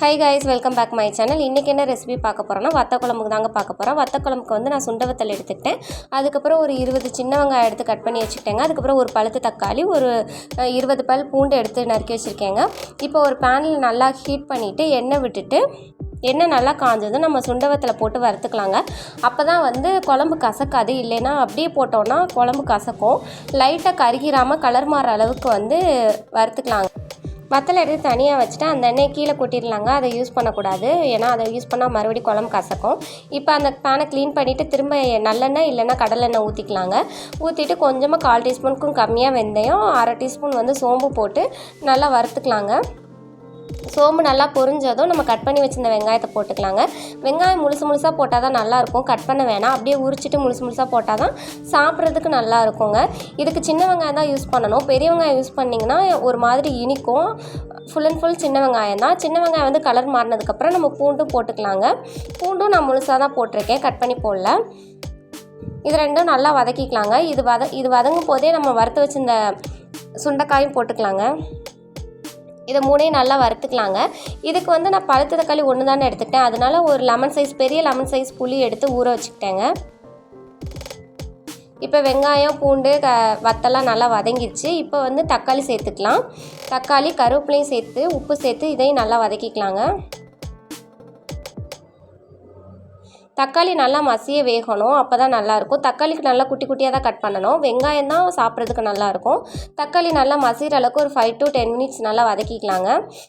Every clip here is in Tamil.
Hi guys welcome back my channel இன்றைக்கி என்ன ரெசிபி பார்க்க போகிறோன்னா வத்த குழம்புக்கு தாங்க பார்க்க போகிறோம் வத்த குழம்புக்கு வந்து நான் சுண்டவத்தல் எடுத்துக்கிட்டேன். அதுக்கப்புறம் ஒரு இருபது சின்ன வெங்காயம் எடுத்து கட் பண்ணி வச்சுக்கிட்டேங்க. அதுக்கப்புறம் ஒரு பழுத்து தக்காளி ஒரு இருபது பல் பூண்டு எடுத்து நறுக்கி வச்சுருக்கேங்க. இப்போ ஒரு பேனில் நல்லா ஹீட் பண்ணிவிட்டு எண்ணெய் விட்டுட்டு எண்ணெய் நல்லா காஞ்சதும் நம்ம சுண்டவத்தில் போட்டு வறுத்துக்கலாங்க. அப்போ தான் வந்து குழம்பு கசக்காது. இல்லைன்னா அப்படியே போட்டோன்னா குழம்பு கசக்கும். லைட்டாக கருகிராமல் கலர் மாற அளவுக்கு வந்து வறுத்துக்கலாங்க. வத்தல் எடுத்து தனியாக வச்சுட்டு அந்த எண்ணெய் கீழே கொட்டிடலாங்க. அதை யூஸ் பண்ணக்கூடாது. ஏன்னா அதை யூஸ் பண்ணால் மறுபடியும் குழம்பு கசக்கும். இப்போ அந்த பேனை க்ளீன் பண்ணிவிட்டு திரும்ப நல்லெண்ணெய் இல்லைன்னா கடலெண்ணெய் ஊற்றிக்கலாங்க ஊற்றிட்டு கொஞ்சமாக கால் டீஸ்பூனுக்கும் கம்மியாக வெந்தயம் அரை டீஸ்பூன் வந்து சோம்பு போட்டு நல்லா வறுத்துக்கலாங்க. சோம்பு நல்லா பொரிஞ்சதும் நம்ம கட் பண்ணி வச்சிருந்த வெங்காயத்தை போட்டுக்கலாங்க. வெங்காயம் முழுசு முழுசாக போட்டால் தான் நல்லாயிருக்கும். கட் பண்ண வேணாம். அப்படியே உரிச்சிட்டு முழுசு முழுசாக போட்டால் தான் சாப்பிட்றதுக்கு நல்லா இருக்குங்க இதுக்கு சின்ன வெங்காயம் தான் யூஸ் பண்ணணும். பெரிய வெங்காயம் யூஸ் பண்ணிங்கன்னா ஒரு மாதிரி இனிக்கும். ஃபுல் அண்ட் ஃபுல் சின்ன வெங்காயம் தான். சின்ன வெங்காயம் வந்து கலர் மாறினதுக்கப்புறம் நம்ம பூண்டும் போட்டுக்கலாங்க. பூண்டும் நான் முழுசாக தான் போட்டிருக்கேன். கட் பண்ணி போடல. இது ரெண்டும் நல்லா வதக்கிக்கலாங்க. இது வத இது வதங்கும் போதே நம்ம வறுத்து வச்சிருந்த சுண்டைக்காயும் போட்டுக்கலாங்க. இதை மூணையும் நல்லா வறுத்துக்கலாங்க. இதுக்கு வந்து நான் பழுத்த தக்காளி ஒன்று தானே எடுத்துக்கிட்டேன். அதனால ஒரு லெமன் சைஸ் பெரிய லெமன் சைஸ் புளி எடுத்து ஊற வச்சுக்கிட்டேங்க. இப்போ வெங்காயம் பூண்டு க வத்தெல்லாம் நல்லா வதங்கிடுச்சு. இப்போ வந்து தக்காளி சேர்த்துக்கலாம். தக்காளி கருவேப்பிலையும் சேர்த்து உப்பு சேர்த்து இதையும் நல்லா வதக்கிக்கலாங்க. தக்காளி நல்லா மசிய வேகணும் அப்போ தான் நல்லாயிருக்கும் தக்காளிக்கு நல்லா குட்டி குட்டியாக தான் கட் பண்ணணும். வெங்காயம் தான் சாப்பிட்றதுக்கு நல்லாயிருக்கும் தக்காளி நல்லா மசிகிற அளவுக்கு ஒரு ஃபைவ் டு டென் மினிட்ஸ் நல்லா வதக்கிக்கலாங்க.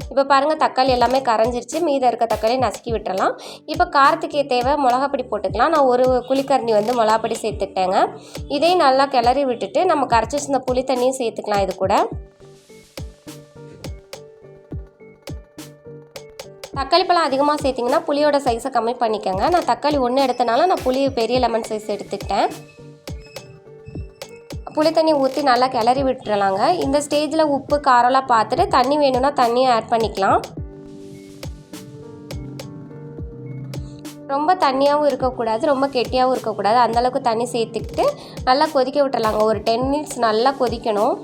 இப்போ பாருங்கள் தக்காளி எல்லாமே கரைஞ்சிருச்சு. மீத இருக்க தக்காளி நசுக்கி விட்டுறலாம். இப்போ காரத்துக்கு தேவை மிளகாப்பொடி போட்டுக்கலாம். நான் ஒரு குழிக்கரண்டி வந்து மிளகாப்பொடி சேர்த்துக்கிட்டேங்க. இதையும் நல்லா கிளறி விட்டுட்டு நம்ம கரைச்சி வச்சிருந்த புளி தண்ணியும் சேர்த்துக்கலாம் இது கூட. தக்காளி பழம் அதிகமாக சேர்த்திங்கன்னா புளியோட சைஸை கம்மி பண்ணிக்கோங்க. நான் தக்காளி ஒன்று எடுத்தனால நான் புளி பெரிய லெமன் சைஸ் எடுத்துக்கிட்டேன். புளி தண்ணி ஊற்றி நல்லா கிளறி விட்டுறலாங்க. இந்த ஸ்டேஜில் உப்பு காரம்லாம் பார்த்துட்டு தண்ணி வேணும்னா தண்ணியை ஆட் பண்ணிக்கலாம். ரொம்ப தண்ணியாகவும் இருக்கக்கூடாது ரொம்ப கெட்டியாகவும் இருக்கக்கூடாது. அந்தளவுக்கு தண்ணி சேர்த்துக்கிட்டு நல்லா கொதிக்க விட்டுறலாங்க. ஒரு டென் மினிட்ஸ் நல்லா கொதிக்கணும்.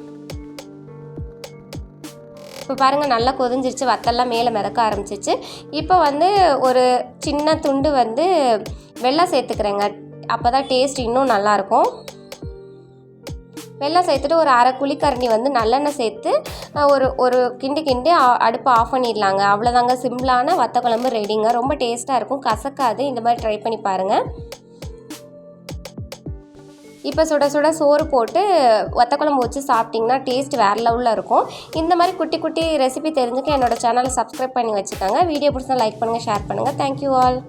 இப்போ பாருங்கள் நல்லா கொதிஞ்சிருச்சு வத்தெல்லாம் மேலே மிதக்க ஆரம்பிச்சிச்சு இப்போ வந்து ஒரு சின்ன துண்டு வந்து வெள்ளை சேர்த்துக்கிறேங்க. அப்போ தான் டேஸ்ட் இன்னும் நல்லாயிருக்கும் வெள்ளை சேர்த்துட்டு ஒரு அரை குழிக்கரண்டி வந்து நல்லெண்ணெய் சேர்த்து ஒரு ஒரு கிண்டி கிண்டி அ- அடுப்பை ஆஃப் பண்ணிடலாங்க. அவ்வளோதாங்க சிம்பிளான வத்த குழம்பு ரெடிங்க ரொம்ப டேஸ்ட்டாக இருக்கும். கசக்காது. இந்த மாதிரி ட்ரை பண்ணி பாருங்கள் இப்போ சுட சுட சோறு போட்டு வத்த குழம்பு வச்சு சாப்பிட்டிங்கன்னா டேஸ்ட் வேறு லெவலில் இருக்கும். இந்த மாதிரி குட்டி குட்டி ரெசிபி தெரிஞ்சுக்க என்னோட சேனலை சப்ஸ்கிரைப் பண்ணி வச்சுக்கோங்க. வீடியோ பிடிச்சா லைக் பண்ணுங்கள் ஷேர் பண்ணுங்கள் தேங்க்யூ ஆல்